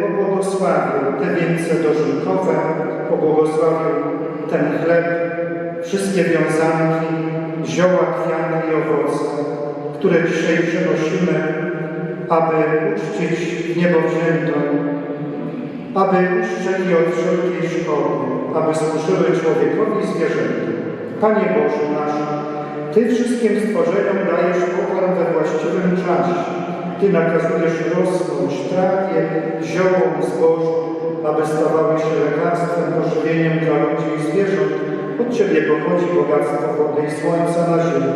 Pobłogosławił te wieńce dożynkowe, pobłogosławił ten chleb, wszystkie wiązanki, zioła, kwiaty i owoce, które dzisiaj przenosimy, aby uczcić niebo wziętą, aby uszczeli od wszelkiej szkody, aby służyły człowiekowi i zwierzętom. Panie Boże nasz, Ty wszystkim stworzeniom dajesz pokarm we właściwym czasie. Ty nakazujesz rosnąć trawie, ziołom, zbożu, aby stawały się lekarstwem, pożywieniem dla ludzi i zwierząt. Od Ciebie pochodzi bogactwo wody i słońca na ziemi.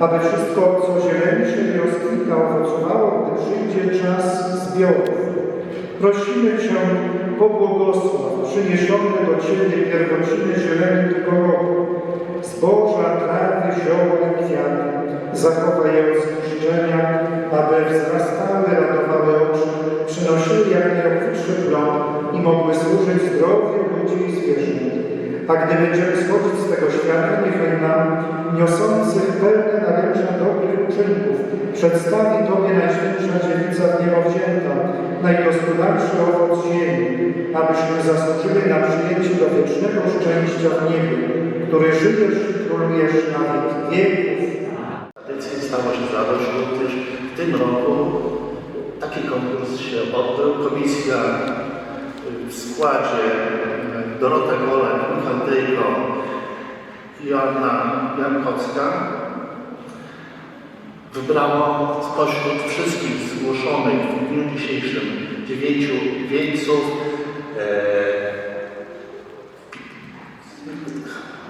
Aby wszystko, co zieleńsze i rozkwita, owocowało, gdy przyjdzie czas zbiorów. Prosimy Cię, pobłogosław przyniesione do Ciebie pierwociny zieleni tego roku, zboża, trawy, zioła i kwiaty, zachowaj mogły służyć zdrowiu ludzi i zwierząt. A gdy będziemy schodzić z tego świata, niechaj nam, niosących pełne naręcza dobrych uczynków, przedstawi Tobie Najświętsza Dziewica w niebo wzięta, najgospodarszy owoc ziemi, abyśmy zasłużyli na przyjęcie do wiecznego szczęścia w niebie, który żyjesz i królujesz na wieki wieków. Tradycji stało się zadość, również w tym roku taki konkurs się odbył. Komisja w składzie Dorota Golek, Michał i Joanna Jankowska wybrała spośród wszystkich zgłoszonych w dniu dzisiejszym dziewięciu wieńców e,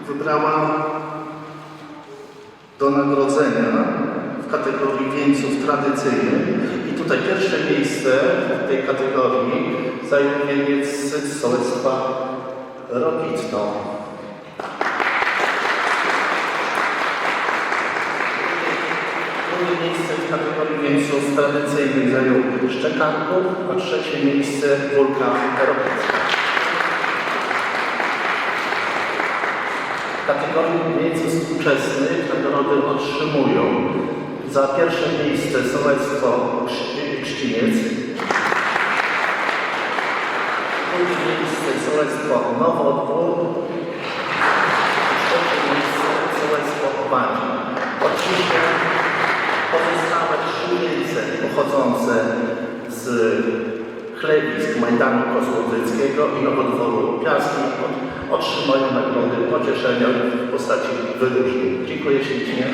wybrała do nagrodzenia w kategorii wieńców tradycyjnych. Tutaj pierwsze miejsce w tej kategorii zajął wieniec z sołectwa Rokitno. Drugie miejsce w kategorii wieńców tradycyjnych zajął Szczekanków, a trzecie miejsce Wulkan. W kategorii wieńców współczesnych nagrody otrzymują za pierwsze miejsce Sołectwo Krzci- Krzciniec, drugie miejsce Sołectwo Nowodwór, trzecie miejsce Sołectwo Wadzi. Oczywiście pozostałe trzy miejsca pochodzące z chlebisk Majdanu Kozłowyckiego i Nowodworu Piaski otrzymają nagrody pocieszenia w postaci wyróżnień. Dziękuję ślicznie.